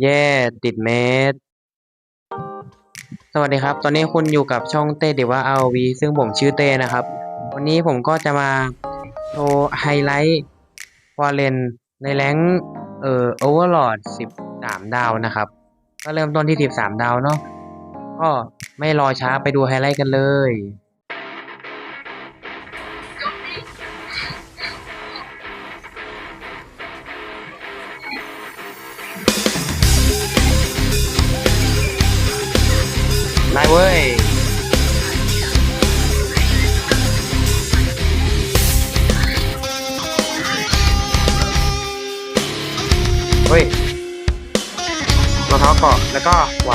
เย่ติดเมตรสวัสดีครับ ตอนนี้คุณอยู่กับช่องเต้ดีว่า RV ซึ่งผมชื่อเต้นะครับ วันนี้ผมก็จะมาโชว์ไฮไลท์วอลเลนในแรงเอ่อโอเวอร์ลอด13 ดาวนะครับ ก็เริ่มต้นที่ 13 ดาวเนาะก็ไม่รอช้าไปดูไฮไลท์กันเลย รองเท้าเกาะแล้วก็ไหว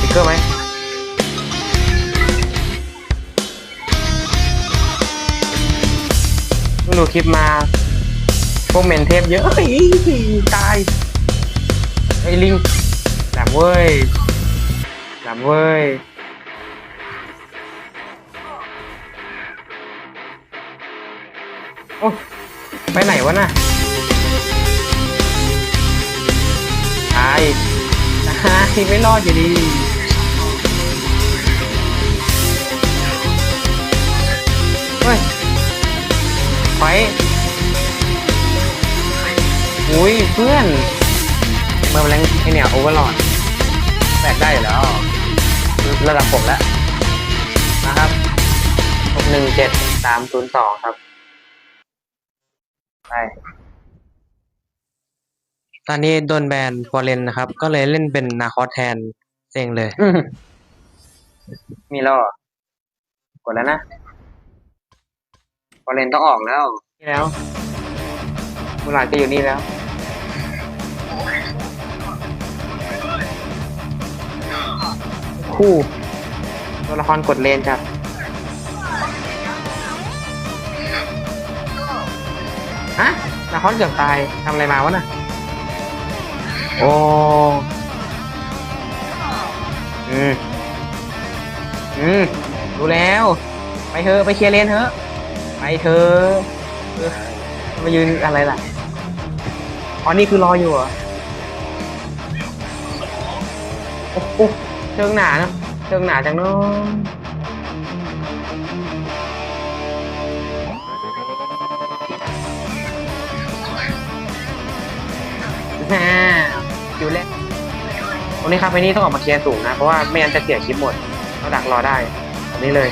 ติ๊กเกอร์ไหมดูคลิปมา พวกเมนเทพเยอะตายไอ้ลิงหลมเว้ยหลมเว้ยโอ้ไปไหนวะน่ะายตายไม่รอดอยู่ดีเฮ้ยไปอุ้ยเพื่อนเมื่อแรงไอเนี่ยโอเวอร์ลอดแบกได้แล้ว ระดับผมแล้ว นะครับหกหนึ่งเจ็ดสามศูนย์สองครับ ไป ตอนนี้โดนแบนฟอร์เรนนะครับ ก็เลยเล่นเป็นนาคอสแทนเซ็งเลยมีแล้วเหรอกดแล้วนะฟอร์เรนต้องออกแล้วนี่แล้วมูหลาดก็อยู่นี่แล้ว คู่ตัวละครกดเลนจ้ะฮะนาคอนเกือบตายทำอะไรมาวะน่ะ โอ้อืมอืมรู้แล้ว ไปเถอะไปเคลียร์เลนเถอะ ไปเถอะมายืนอะไรล่ะอ๋อนี่คือรออยู่เหรอโอ้โหเชิงหนาเนอะเชิงหนาจังเนาะฮ่า อยู่แล้ววันนี้ครับไอ้นี่ต้องออกมาเคลียร์สูงนะ เพราะว่าไม่งั้นจะเสียคลิปหมดเราดักรอได้อันนี้เลย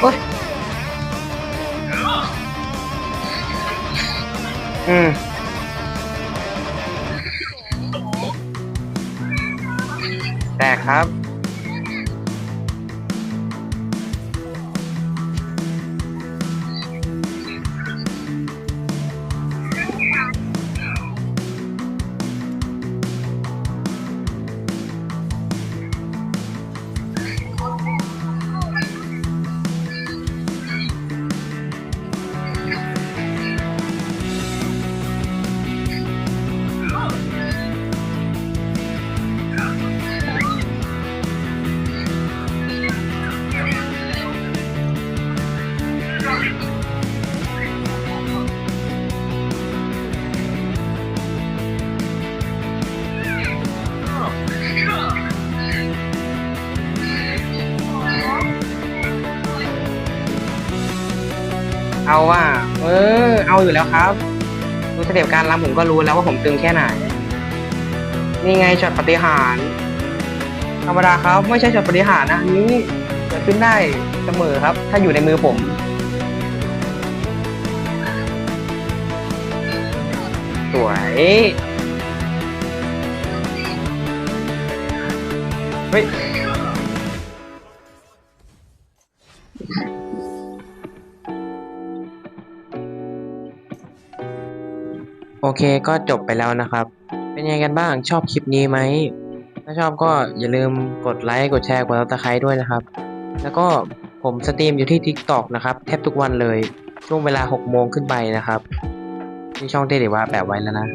โอ้ยอืมแตกครับ เอาว่า เออ เอาอยู่แล้วครับดูสเต็ปการรำผมก็รู้แล้วว่าผมตึงแค่ไหน นี่ไงช็อตปฏิหารธรรมดาครับ ไม่ใช่ช็อตปฏิหารนะอันนี้เกิดขึ้นได้เสมอครับ ถ้าอยู่ในมือผมสวยเฮ้ย โอเคก็จบไปแล้วนะครับ เป็นยังไงกันบ้างชอบคลิปนี้ไหม ถ้าชอบก็อย่าลืมกดไลค์กดแชร์กดติดตามด้วยนะครับ แล้วก็ผมสตรีมอยู่ที่ TikTok นะครับแทบทุกวันเลยช่วงเวลา 6 โมงขึ้นไปนะครับที่ช่องเต้เดว่าแปะไว้แล้วนะ